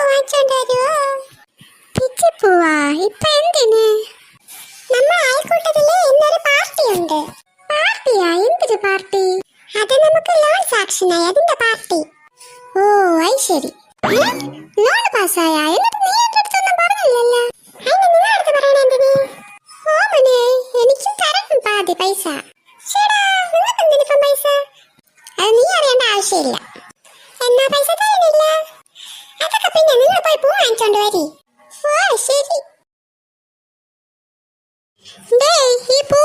വാങ്ങിച്ചോണ്ട് വരുവോ പിച്ചിപ്പൂവാ ഇപ്പൊ എന്തിന്? നമ്മ അയൽക്കൂട്ടത്തിൽ ഇന്നൊരു പാർട്ടി ഉണ്ട് പാർട്ടിയാ? എന്തൊരു പാർട്ടി? അത് നമുക്ക് ലോൺ സാക്ഷനായി അതിന്റെ പാർട്ടി. ഓ അത് ശരി ലോൺ പാസ്സായ? എന്നിട്ട് നീ എന്റെ അടുത്തൊന്നും പറഞ്ഞില്ലല്ലോ. എന്തിന്? ഓമനെ എനിക്കും തരണം പാതി പൈസ. ചേടാ നിനക്ക് എന്തിനിപ്പം പൈസ? അത് നീ അറിയേണ്ട ആവശ്യമില്ല. പിന്നെ നിങ്ങൾ പോയി പൂ വാങ്ങിച്ചോണ്ട് വരി ഓ ശരി ഡേയ് ഈ പൂവിന്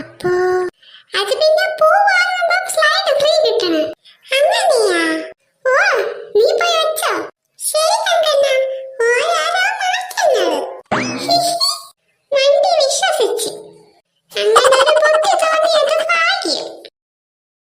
அப்போ அது என்ன